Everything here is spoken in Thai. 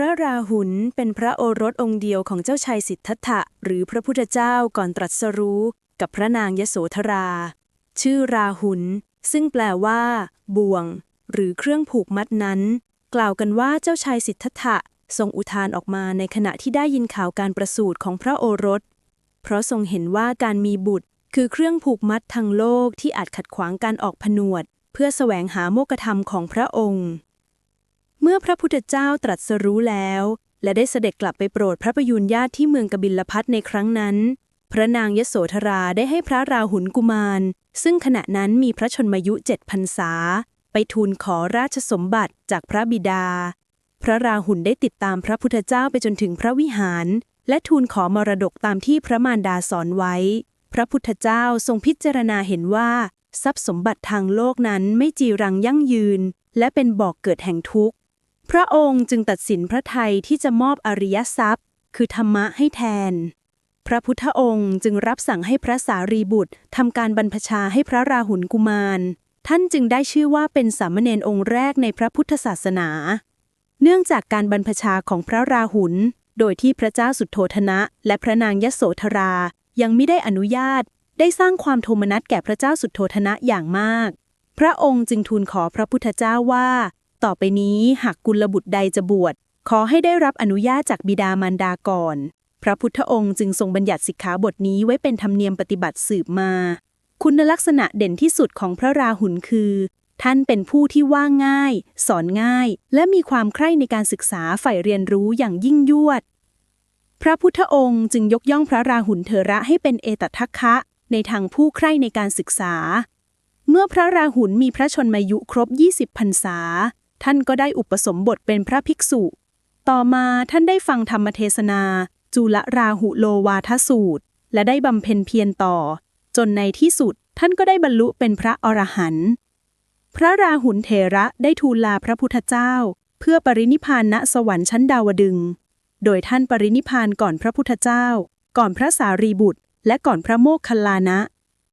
ระราหุลเป็นพระโอรสองค์เดียวของเจ้าชายสิทธัตถะหรือพระพุทธเจ้าก่อนตรัสรู้ กับพระนางยโสธรา ชื่อราหุลซึ่งแปลว่า บ่วง หรือเครื่องผูกมัดนั้น กล่าวกันว่าเจ้าชายสิทธัตถะทรงอุทานออกมาในขณะที่ได้ยินข่าวการประสูติของพระโอรส เพราะทรงเห็นว่าการมีบุตร คือเครื่องผูกมัดทางโลกที่อาจขัดขวางการออกผนวด เพื่อแสวงหาโมกธรรมของพระองค์ เมื่อพระพุทธเจ้าตรัสรู้แล้ว และได้เสด็จกลับไปโปรดพระประยุรญาติที่เมืองกบิลพัทในครั้งนั้น พระนางยโสธราได้ให้พระราหุลกุมาร ซึ่งขณะนั้นมีพระชนมายุเจ็ดพรรษา ไปทูลขอราชสมบัติจากพระบิดา พระราหุลได้ติดตามพระพุทธเจ้าไปจนถึงพระวิหาร และทูลขอมรดกตามที่พระมารดาสอนไว้ พระพุทธเจ้าทรงพิจารณาเห็นว่า ทรัพย์สมบัติทางโลกนั้นไม่จีรังยั่งยืน และเป็นบอกเกิดแห่งทุกข์ พระองค์จึงตัดสินพระไทยที่จะมอบอริยทรัพย์ คือธรรมะให้แทน พระพุทธองค์จึงรับสั่งให้พระสารีบุตรทำการบรรพชาให้พระราหุลกุมาร ท่านจึงได้ชื่อว่าเป็นสามเณรองค์แรกในพระพุทธศาสนา เนื่องจากการบรรพชาของพระราหุลโดยที่พระเจ้าสุโธทนะ และพระนางยโสธรา ยังไม่ได้อนุญาต ได้สร้างความโทมนัสแก่พระเจ้าสุโธทนะอย่างมาก พระองค์จึงทูลขอพระพุทธเจ้าว่า ต่อไปนี้หากกุลบุตรใดจะบวช ขอให้ได้รับอนุญาตจากบิดามารดาก่อน พระพุทธองค์จึงทรงบัญญัติสิกขาบทนี้ไว้เป็นธรรมเนียมปฏิบัติสืบมา คุณลักษณะเด่นที่สุดของพระราหุลคือ ท่านเป็นผู้ที่ว่าง่าย สอนง่าย และมีความใคร่ในการศึกษาใฝ่เรียนรู้อย่างยิ่งยวด พระพุทธองค์จึงยกย่องพระราหุลเถระให้เป็นเอตทัคคะ ในทางผู้ใคร่ในการศึกษาเมื่อพระราหุลมีพระชนมายุครบ 20 พรรษา ท่านก็ได้อุปสมบทเป็นพระภิกษุ ต่อมาท่านได้ฟังธรรมเทศนา จุลราหุโลวาทสูตร และได้บำเพ็ญเพียรต่อ จนในที่สุดท่านก็ได้บรรลุเป็นพระอรหันต์พระราหุลเถระได้ทูลลาพระพุทธเจ้า เพื่อปรินิพานณสวรรค์ชั้นดาวดึง โดยท่านปรินิพพานก่อนพระพุทธเจ้า ก่อนพระสารีบุตร และก่อนพระโมคคัลลานะ